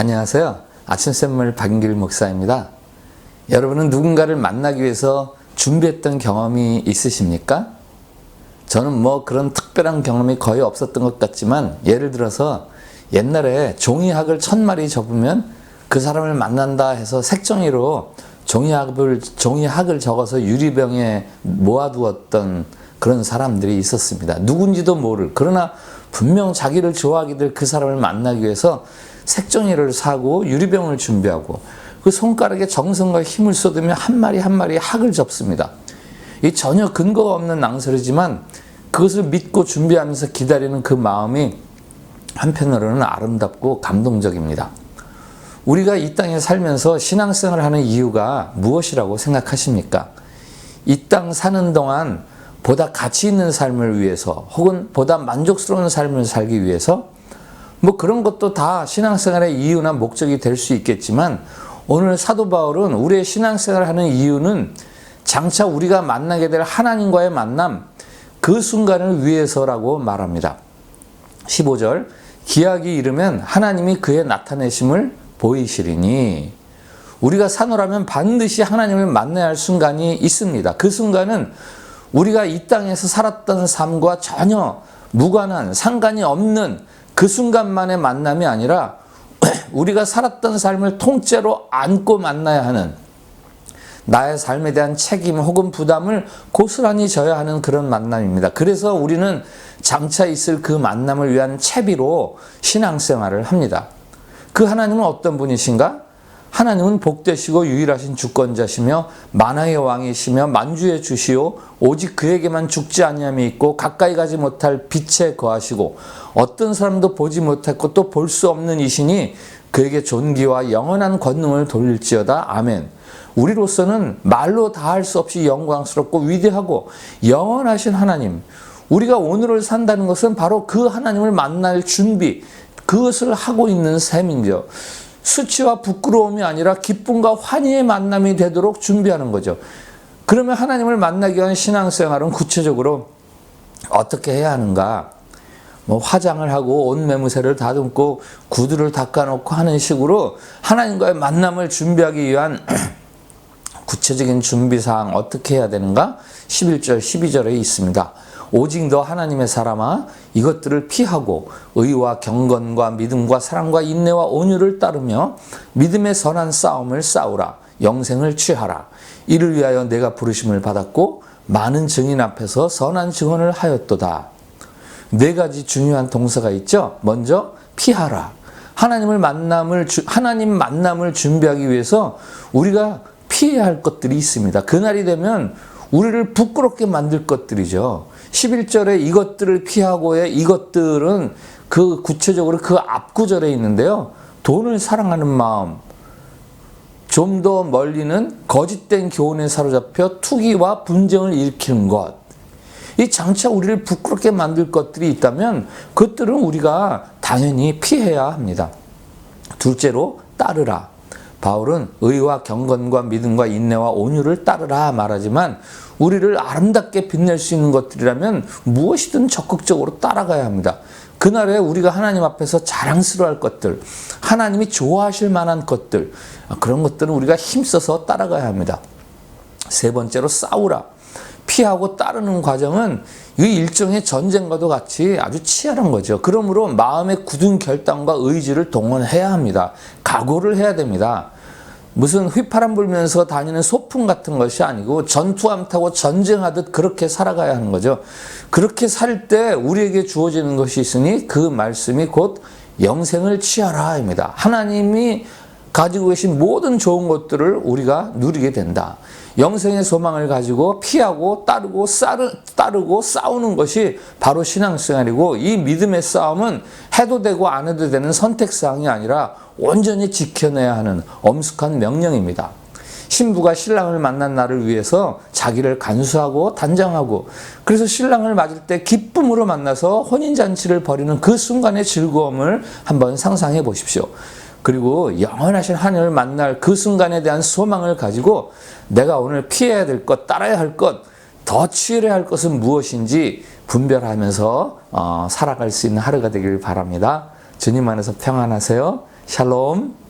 안녕하세요. 아침 샘물 박인길 목사입니다. 여러분은 누군가를 만나기 위해서 준비했던 경험이 있으십니까? 저는 뭐 그런 특별한 경험이 거의 없었던 것 같지만 예를 들어서 옛날에 종이학을 천 마리 접으면 그 사람을 만난다 해서 색종이로 종이학을 종이학을 적어서 유리병에 모아두었던 그런 사람들이 있었습니다. 누군지도 모를 그러나 분명 자기를 좋아하기를 그 사람을 만나기 위해서 색종이를 사고 유리병을 준비하고 그 손가락에 정성과 힘을 쏟으며 한 마리 한 마리 학을 접습니다. 이 전혀 근거가 없는 낭설이지만 그것을 믿고 준비하면서 기다리는 그 마음이 한편으로는 아름답고 감동적입니다. 우리가 이 땅에 살면서 신앙생활을 하는 이유가 무엇이라고 생각하십니까? 이 땅 사는 동안 보다 가치 있는 삶을 위해서 혹은 보다 만족스러운 삶을 살기 위해서 뭐 그런 것도 다 신앙생활의 이유나 목적이 될 수 있겠지만 오늘 사도 바울은 우리의 신앙생활을 하는 이유는 장차 우리가 만나게 될 하나님과의 만남 그 순간을 위해서라고 말합니다. 15절 기약이 이르면 하나님이 그의 나타내심을 보이시리니 우리가 사노라면 반드시 하나님을 만나야 할 순간이 있습니다. 그 순간은 우리가 이 땅에서 살았던 삶과 전혀 무관한 상관이 없는 그 순간만의 만남이 아니라 우리가 살았던 삶을 통째로 안고 만나야 하는 나의 삶에 대한 책임 혹은 부담을 고스란히 져야 하는 그런 만남입니다. 그래서 우리는 장차 있을 그 만남을 위한 채비로 신앙생활을 합니다. 그 하나님은 어떤 분이신가? 하나님은 복되시고 유일하신 주권자시며 만왕의 왕이시며 만주의 주시오 오직 그에게만 죽지 아니함이 있고 가까이 가지 못할 빛에 거하시고 어떤 사람도 보지 못했고 또 볼 수 없는 이시니 그에게 존귀와 영원한 권능을 돌릴지어다 아멘. 우리로서는 말로 다 할 수 없이 영광스럽고 위대하고 영원하신 하나님. 우리가 오늘을 산다는 것은 바로 그 하나님을 만날 준비, 그것을 하고 있는 셈이죠. 수치와 부끄러움이 아니라 기쁨과 환희의 만남이 되도록 준비하는 거죠. 그러면 하나님을 만나기 위한 신앙생활은 구체적으로 어떻게 해야 하는가? 뭐 화장을 하고 옷 매무새를 다듬고 구두를 닦아놓고 하는 식으로 하나님과의 만남을 준비하기 위한 구체적인 준비사항 어떻게 해야 되는가? 11절, 12절에 있습니다. 오직 너 하나님의 사람아 이것들을 피하고 의와 경건과 믿음과 사랑과 인내와 온유를 따르며 믿음의 선한 싸움을 싸우라 영생을 취하라. 이를 위하여 내가 부르심을 받았고 많은 증인 앞에서 선한 증언을 하였도다. 네 가지 중요한 동사가 있죠? 먼저 피하라. 하나님을 만남을 하나님 만남을 준비하기 위해서 우리가 피해야 할 것들이 있습니다. 그날이 되면 우리를 부끄럽게 만들 것들이죠. 11절에 이것들을 피하고의 이것들은 그 구체적으로 그 앞구절에 있는데요. 돈을 사랑하는 마음, 좀 더 멀리는 거짓된 교훈에 사로잡혀 투기와 분쟁을 일으키는 것. 이 장차 우리를 부끄럽게 만들 것들이 있다면 그것들은 우리가 당연히 피해야 합니다. 둘째로 따르라. 바울은 의와 경건과 믿음과 인내와 온유를 따르라 말하지만 우리를 아름답게 빛낼 수 있는 것들이라면 무엇이든 적극적으로 따라가야 합니다. 그날에 우리가 하나님 앞에서 자랑스러워할 것들, 하나님이 좋아하실 만한 것들, 그런 것들은 우리가 힘써서 따라가야 합니다. 세 번째로 싸우라. 피하고 따르는 과정은 이 일종의 전쟁과도 같이 아주 치열한 거죠. 그러므로 마음의 굳은 결단과 의지를 동원해야 합니다. 각오를 해야 됩니다. 무슨 휘파람 불면서 다니는 소풍 같은 것이 아니고 전투함 타고 전쟁하듯 그렇게 살아가야 하는 거죠. 그렇게 살 때 우리에게 주어지는 것이 있으니 그 말씀이 곧 영생을 취하라입니다. 하나님이 가지고 계신 모든 좋은 것들을 우리가 누리게 된다. 영생의 소망을 가지고 피하고 따르고 싸르, 따르고 싸우는 것이 바로 신앙생활이고 이 믿음의 싸움은 해도 되고 안 해도 되는 선택사항이 아니라 온전히 지켜내야 하는 엄숙한 명령입니다. 신부가 신랑을 만난 날을 위해서 자기를 간수하고 단장하고 그래서 신랑을 맞을 때 기쁨으로 만나서 혼인잔치를 벌이는 그 순간의 즐거움을 한번 상상해 보십시오. 그리고 영원하신 하나님을 만날 그 순간에 대한 소망을 가지고 내가 오늘 피해야 될 것, 따라야 할 것, 더 취해야 할 것은 무엇인지 분별하면서 어, 살아갈 수 있는 하루가 되길 바랍니다. 주님 안에서 평안하세요. 샬롬.